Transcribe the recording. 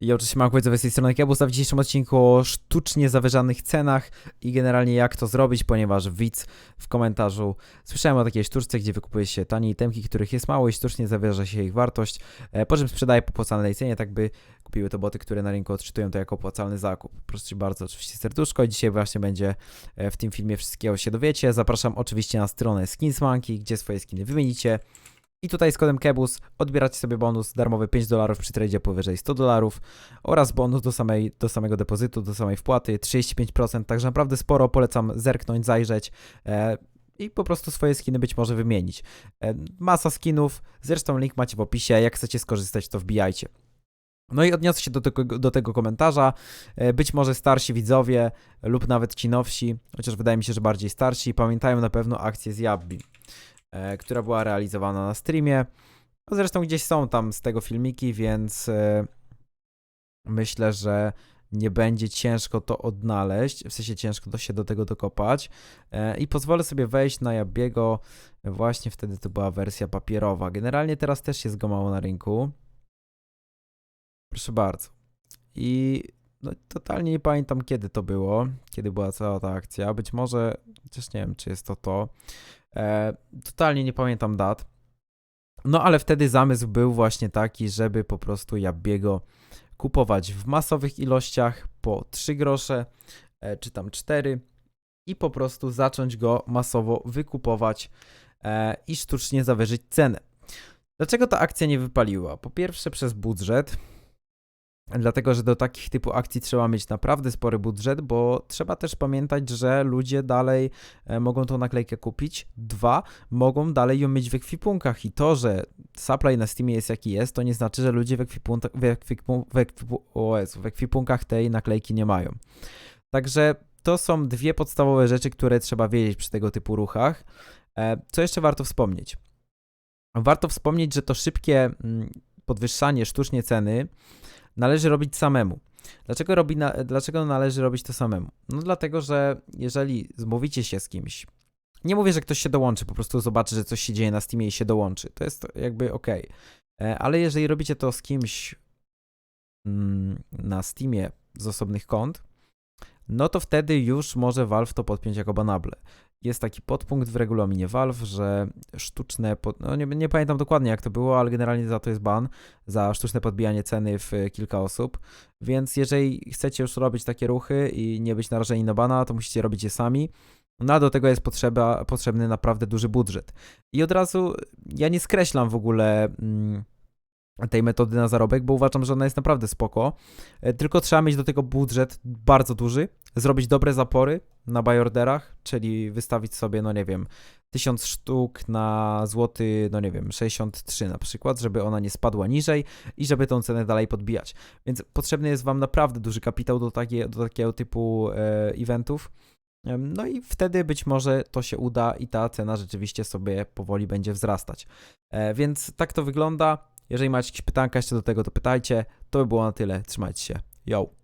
Ja oczywiście mam powiedzieć z tej strony Kebus, a w dzisiejszym odcinku o sztucznie zawyżanych cenach i generalnie jak to zrobić, ponieważ widz w komentarzu słyszałem o takiej sztuczce, gdzie wykupuje się tanie itemki, których jest mało i sztucznie zawyża się ich wartość, e, po czym sprzedaje po opłacalnej cenie, tak by kupiły to boty, które na rynku odczytują to jako opłacalny zakup. Proszę cię bardzo, oczywiście serduszko i dzisiaj właśnie będzie e, w tym filmie wszystkiego się dowiecie. Zapraszam oczywiście na stronę Skinsmonkey, gdzie swoje skiny wymienicie. I tutaj z kodem KEBUS odbieracie sobie bonus darmowy 5 dolarów przy tradzie powyżej 100 dolarów oraz bonus do, samej, do samego depozytu, do samej wpłaty 35%, także naprawdę sporo, polecam zerknąć, zajrzeć e, i po prostu swoje skiny być może wymienić. E, masa skinów, zresztą link macie w opisie, jak chcecie skorzystać to wbijajcie. No i odniosę się do tego, do tego komentarza. E, Być może starsi widzowie lub nawet ci nowsi, chociaż wydaje mi się, że bardziej starsi, pamiętają na pewno akcję z Yabbi e, która była realizowana na streamie. No Zresztą gdzieś są tam z tego filmiki, więc e, myślę, że nie będzie ciężko to odnaleźć, w sensie ciężko to się do tego dokopać. E, I pozwolę sobie wejść na Jabiego, właśnie wtedy to była wersja papierowa. Generalnie teraz też jest go mało na rynku. Proszę bardzo. I no, totalnie nie pamiętam kiedy to było, kiedy była cała ta akcja. Być może, chociaż nie wiem, czy jest to to. E, totalnie nie pamiętam dat. No ale wtedy zamysł był właśnie taki, żeby po prostu Jabiego kupować w masowych ilościach po 3 grosze, e, czy tam 4 i po prostu zacząć go masowo wykupować e, i sztucznie zawyżyć cenę. Dlaczego ta akcja nie wypaliła? Po pierwsze przez budżet, Dlatego, że do takich typu akcji trzeba mieć naprawdę spory budżet, bo trzeba też pamiętać, że ludzie dalej e, mogą tą naklejkę kupić. Dwa, mogą dalej ją mieć w ekwipunkach i to, że supply na Steamie jest jaki jest, to nie znaczy, że ludzie w, ekwipunkach, w, ekwipu, w, ekwipu, w ekwipunkach tej naklejki nie mają. Także to są dwie podstawowe rzeczy, które trzeba wiedzieć przy tego typu ruchach. E, Co jeszcze warto wspomnieć? Warto wspomnieć, że to szybkie mm, podwyższanie sztucznie ceny należy robić samemu. Dlaczego, robi na, dlaczego należy robić to samemu? No dlatego, że jeżeli zmówicie się z kimś, nie mówię, że ktoś się dołączy, po prostu zobaczy, że coś się dzieje na Steamie i się dołączy. To jest jakby ok. Ale jeżeli robicie to z kimś mm, na Steamie z osobnych kont, no to wtedy już może Valve to podpiąć jako banable. Jest taki podpunkt w regulaminie Valve, że sztuczne, pod... no nie, nie pamiętam dokładnie jak to było, ale generalnie za to jest ban, za sztuczne podbijanie ceny w kilka osób, więc jeżeli chcecie już robić takie ruchy i nie być narażeni na bana, to musicie robić je sami. No a do tego jest potrzeba, potrzebny naprawdę duży budżet. I od razu ja nie skreślam w ogóle mm, tej metody na zarobek, bo uważam, że ona jest naprawdę spoko. E, Tylko trzeba mieć do tego budżet bardzo duży, zrobić dobre zapory na bajorderach, czyli wystawić sobie, no nie wiem, 1000 sztuk na złoty, no nie wiem, 63 na przykład, żeby ona nie spadła niżej i żeby tą cenę dalej podbijać. Więc potrzebny jest Wam naprawdę duży kapitał do, takie, do takiego typu e, eventów. No i wtedy być może to się uda i ta cena rzeczywiście sobie powoli będzie wzrastać. E, więc tak to wygląda. Jeżeli macie jakieś pytanka jeszcze do tego, to pytajcie. To by było na tyle. Trzymajcie się. Yo!